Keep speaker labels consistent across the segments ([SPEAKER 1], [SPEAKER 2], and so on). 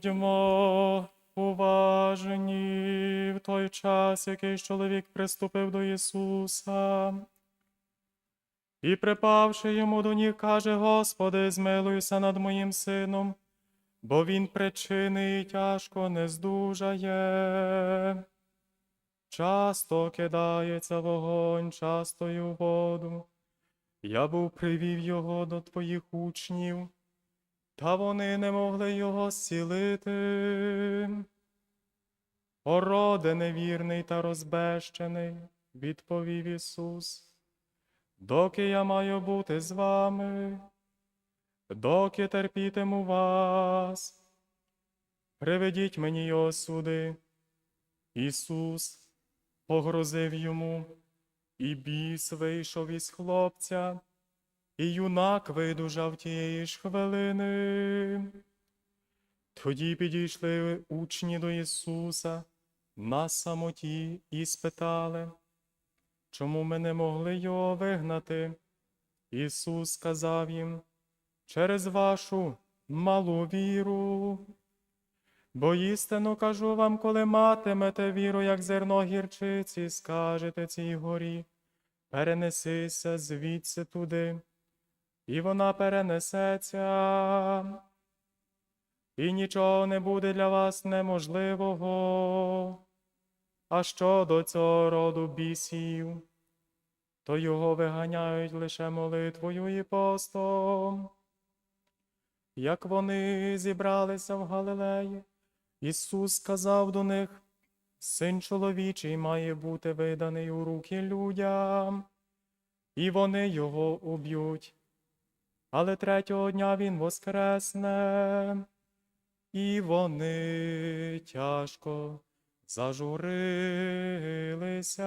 [SPEAKER 1] Будьмо уважені в той час, який чоловік приступив до Ісуса. І припавши йому до ніг, каже, Господи, змилуйся над моїм сином, бо він причини і тяжко не здужає. Часто кидається вогонь, часто й воду. Я був привів його до твоїх учнів, та вони не могли його зцілити. Ороде невірний та розбещений, відповів Ісус, доки я маю бути з вами, доки терпітиму вас, приведіть мені його сюди. Ісус погрозив йому, і біс вийшов із хлопця, і юнак видужав тієї ж хвилини. Тоді підійшли учні до Ісуса на самоті і спитали, чому ми не могли його вигнати? Ісус сказав їм, через вашу малу віру. Бо істинно кажу вам, коли матимете віру, як зерно гірчиці, скажете цій горі, перенесися звідси туди, і вона перенесеться, і нічого не буде для вас неможливого. А щодо цього роду бісів, то його виганяють лише молитвою і постом. Як вони зібралися в Галилеї, Ісус сказав до них, Син чоловічий має бути виданий у руки людям, і вони його уб'ють. Але третього дня Він воскресне, і вони тяжко зажурилися.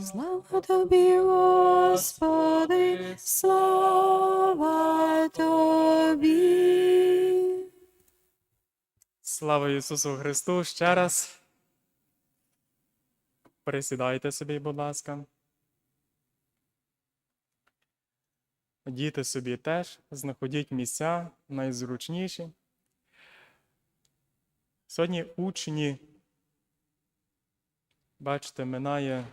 [SPEAKER 2] Слава тобі, Господи, слава тобі.
[SPEAKER 1] Слава Ісусу Христу ще раз. Присідайте собі, будь ласка. Діти собі теж знаходіть місця найзручніші. Сьогодні учні, бачите, минає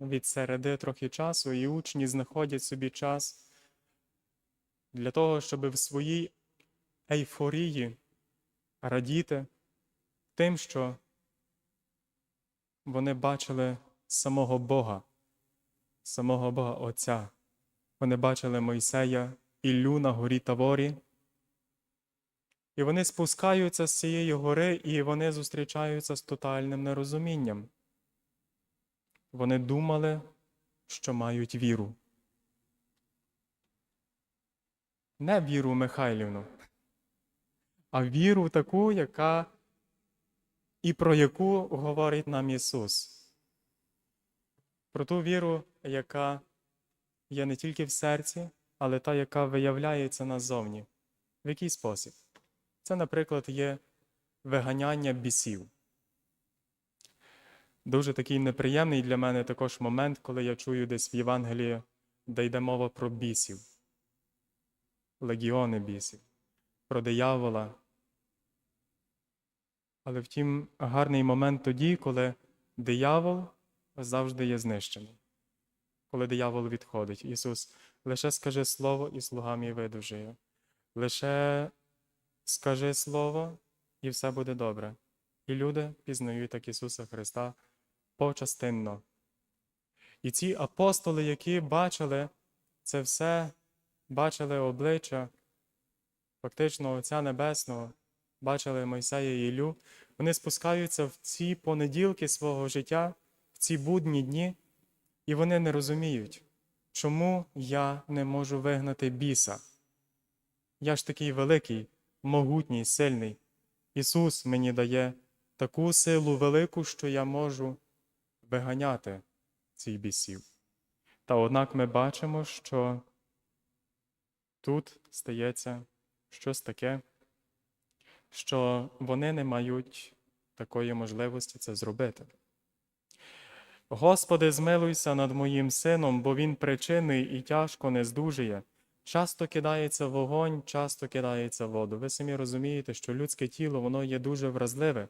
[SPEAKER 1] від середи трохи часу, і учні знаходять собі час для того, щоб в своїй ейфорії радіти тим, що вони бачили самого Бога, самого Бога Отця. Вони бачили Мойсея, Іллю на горі Таворі. І вони спускаються з цієї гори, і вони зустрічаються з тотальним нерозумінням. Вони думали, що мають віру. Не віру Михайлівну, а віру таку, яка і про яку говорить нам Ісус. Про ту віру, яка є не тільки в серці, але та, яка виявляється назовні. В який спосіб? Це, наприклад, є виганяння бісів. Дуже такий неприємний для мене також момент, коли я чую десь в Євангелії, де йде мова про бісів, легіони бісів, про диявола. Але втім, гарний момент тоді, коли диявол завжди є знищений. Коли диявол відходить, Ісус лише скажи слово, і слуга мій видужує. Лише скажи слово, і все буде добре. І люди пізнають так Ісуса Христа почастинно. І ці апостоли, які бачили це все, бачили обличчя фактично Отця Небесного, бачили Мойсея і Ілю, вони спускаються в ці понеділки свого життя, в ці будні дні, і вони не розуміють, чому я не можу вигнати біса. Я ж такий великий, могутній, сильний. Ісус мені дає таку силу велику, що я можу виганяти цих бісів. Та однак ми бачимо, що тут стається щось таке, що вони не мають такої можливості це зробити. Господи, змилуйся над моїм сином, бо він причинний і тяжко не здужує. часто кидається вогонь, часто кидається воду. Ви самі розумієте, що людське тіло воно є дуже вразливе,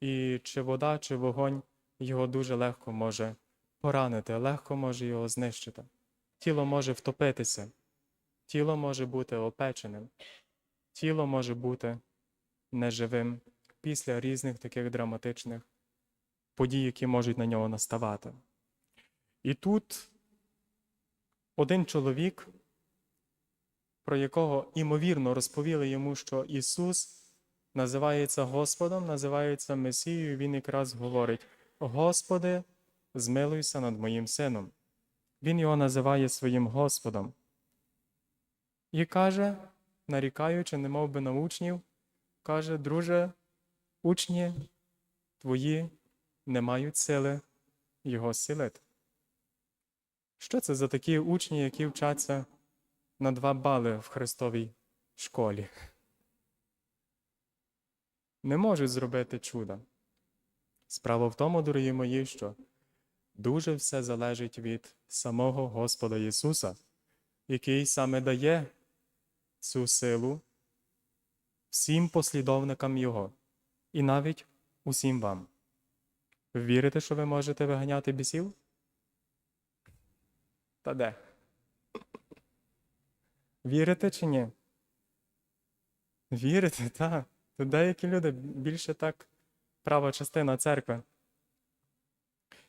[SPEAKER 1] і чи вода, чи вогонь його дуже легко може поранити, легко може його знищити. Тіло може втопитися, тіло може бути опеченим, тіло може бути неживим після різних таких драматичних подій, які можуть на нього наставати. І тут один чоловік, про якого імовірно розповіли йому, що Ісус називається Господом, називається Месією, він якраз говорить: Господи, змилуйся над моїм сином. Він його називає своїм Господом. І каже, нарікаючи, немов би на учнів, каже, друже, учні твої не мають сили його силити. Що це за такі учні, які вчаться на два бали в Христовій школі? Не можуть зробити чуда. Справа в тому, дорогі мої, що дуже все залежить від самого Господа Ісуса, який саме дає цю силу всім послідовникам Його і навіть усім вам. Вірите, що ви можете виганяти бісів? Та де? Вірите чи ні? Вірите, так. То деякі люди більше так права частина церкви.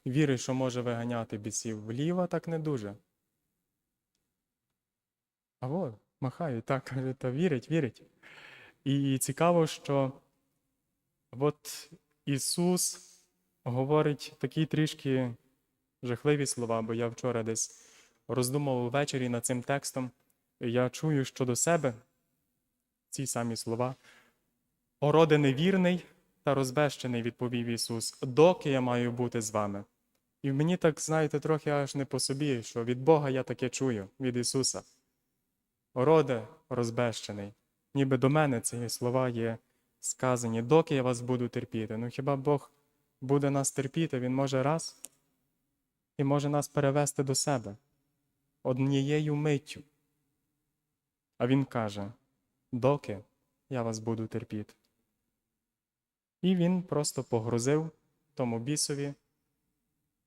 [SPEAKER 1] Вірить, що може виганяти бісів вліво, так не дуже. А от, махають, так, та вірить, вірить. І цікаво, що от Ісус говорить такі трішки жахливі слова, бо я вчора десь роздумував ввечері над цим текстом, і я чую щодо себе ці самі слова. О роде невірний та розбещений, відповів Ісус, доки я маю бути з вами. І мені так, знаєте, трохи аж не по собі, що від Бога я таке чую, від Ісуса. О роде розбещений, ніби до мене ці слова є сказані, доки я вас буду терпіти. Ну хіба Бог буде нас терпіти, Він може раз і може нас перевести до себе однією миттю. А Він каже, доки я вас буду терпіти. І він просто погрозив тому бісові,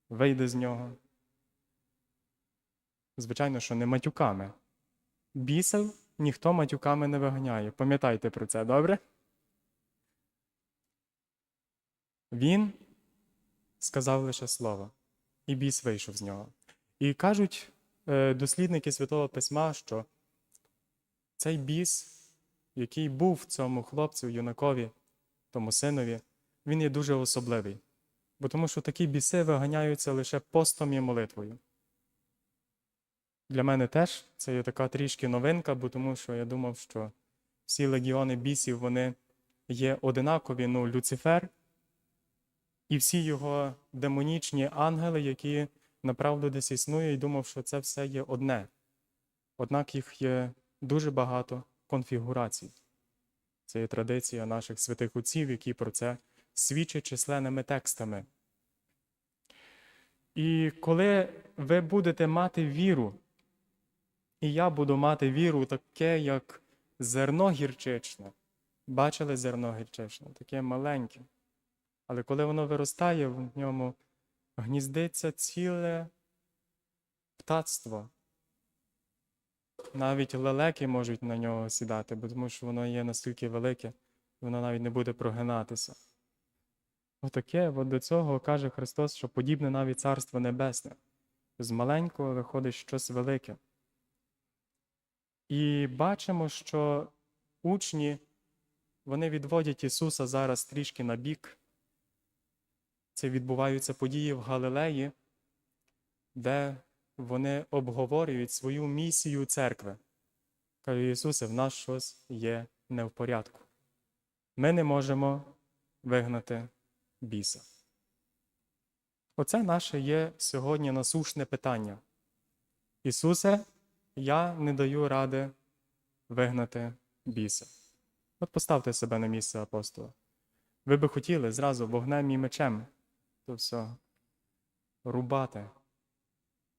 [SPEAKER 1] вийде з нього. Звичайно, що не матюками. Бісів ніхто матюками не виганяє. Пам'ятайте про це, добре? Він сказав лише слово, і біс вийшов з нього. І кажуть е, дослідники Святого Письма, що цей біс, який був цьому хлопцю, юнакові, тому синові, він є дуже особливий. Бо тому що такі біси виганяються лише постом і молитвою. Для мене теж це є така трішки новинка, бо тому що я думав, що всі легіони бісів вони є одинакові, ну, Люцифер і всі його демонічні ангели, які направду десь існують, і думав, що це все є одне. Однак їх є дуже багато конфігурацій. Це є традиція наших святих отців, які про це свідчать численними текстами. І коли ви будете мати віру, і я буду мати віру таке, як зерно гірчичне. Бачили зерно гірчичне, таке маленьке. Але коли воно виростає, в ньому гніздиться ціле птацтво. Навіть лелеки можуть на нього сідати, бо тому що воно є настільки велике, воно навіть не буде прогинатися. Отаке, от до цього каже Христос, що подібне навіть Царство Небесне. З маленького виходить щось велике. І бачимо, що учні вони відводять Ісуса зараз трішки на бік. Це відбуваються події в Галилеї, де вони обговорюють свою місію церкви. Каже Ісусе, в нас щось є не в порядку. Ми не можемо вигнати біса. Оце наше є сьогодні насушне питання. Ісусе, я не даю ради вигнати біса. От поставте себе на місце апостола. Ви би хотіли зразу вогнем і мечем то все рубати.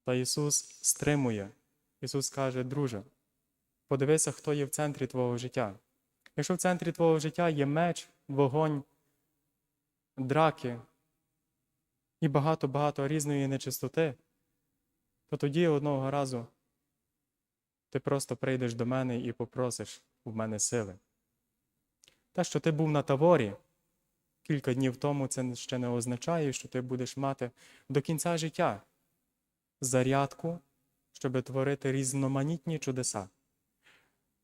[SPEAKER 1] Та Ісус стримує. Ісус каже, друже, Подивися, хто є в центрі твого життя. Якщо в центрі твого життя є меч, вогонь, драки і багато-багато різної нечистоти, то тоді одного разу ти просто прийдеш до мене і попросиш у мене сили. Те, що ти був на таворі кілька днів тому, це ще не означає, що ти будеш мати до кінця життя зарядку, щоб творити різноманітні чудеса.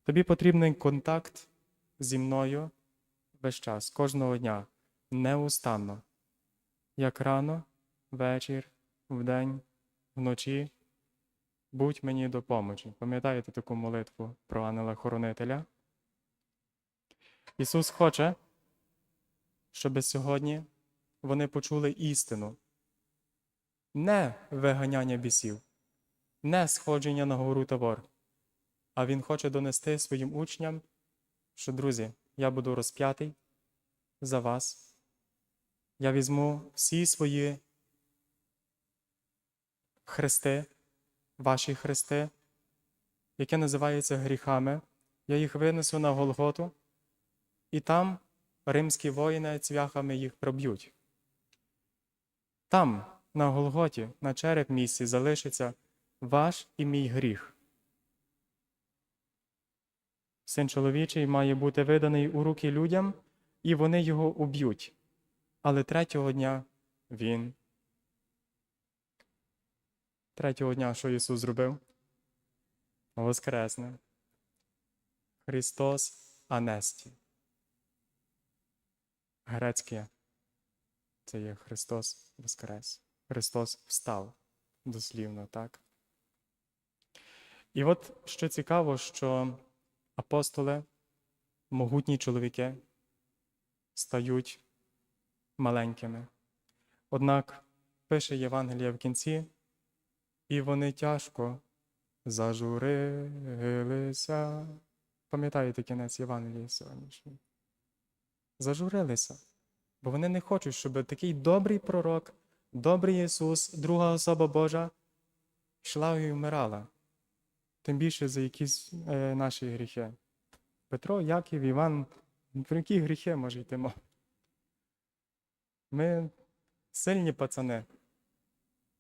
[SPEAKER 1] Тобі потрібний контакт зі мною весь час, кожного дня, неустанно, як рано, вечір, вдень, вночі. Будь мені допомочі. Пам'ятаєте таку молитву про ангела-хоронителя? Ісус хоче, щоб сьогодні вони почули істину, не виганяння бісів, не сходження на гору Тавор, а Він хоче донести своїм учням, що, друзі, я буду розп'ятий за вас. Я візьму всі свої хрести, ваші хрести, які називаються гріхами. Я їх винесу на Голготу, і там римські воїни цвяхами їх проб'ють. Там, на Голготі, на череп місці, залишиться ваш і мій гріх. Син чоловічий має бути виданий у руки людям, і вони його уб'ють. Але третього дня він. Третього дня, що Ісус зробив? Воскресне. Христос Анесті. Грецьке це є Христос Воскрес. Христос встав, дослівно, так? І от що цікаво, що апостоли, могутні чоловіки, стають маленькими. Однак пише Євангелія в кінці, і вони тяжко зажурилися. Пам'ятаєте кінець Євангелія сьогоднішнього? Зажурилися, бо вони не хочуть, щоб такий добрий пророк, добрий Ісус, друга особа Божа, йшла і вмирала. Тим більше за якісь е, наші гріхи. Петро, Яків, Іван, про які гріхи може йти мова? Ми сильні пацани.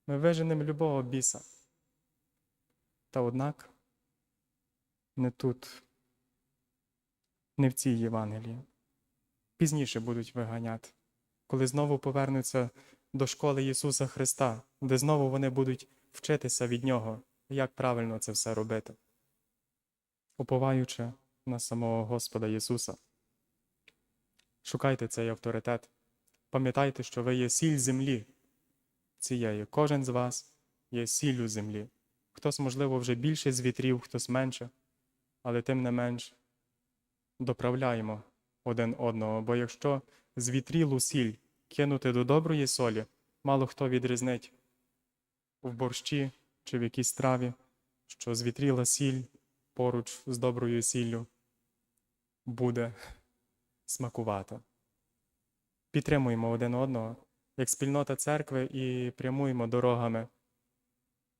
[SPEAKER 1] Ми виженемо любого біса. Та однак не тут, не в цій Євангелії. Пізніше будуть виганяти, коли знову повернуться до школи Ісуса Христа, де знову вони будуть вчитися від Нього, як правильно це все робити, уповаючи на самого Господа Ісуса. Шукайте цей авторитет. Пам'ятайте, що ви є сіль землі цієї. Кожен з вас є сіллю землі. Хтось, можливо, вже більше з вітрів, хтось менше, але тим не менш доправляємо один одного. Бо якщо з вітрілу сіль кинути до доброї солі, мало хто відрізнить в борщі чи в якійсь траві, що звітріла сіль поруч з доброю сіллю буде смакувати. Підтримуємо один одного як спільнота церкви і прямуємо дорогами,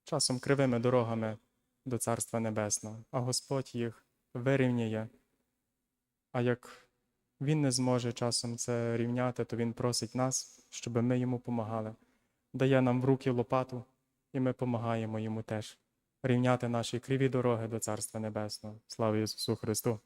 [SPEAKER 1] часом кривими дорогами до Царства Небесного, а Господь їх вирівняє. А як Він не зможе часом це рівняти, то Він просить нас, щоб ми йому помагали. Дає нам в руки лопату, і ми помагаємо йому теж рівняти наші криві дороги до Царства Небесного. Слава Ісусу Христу!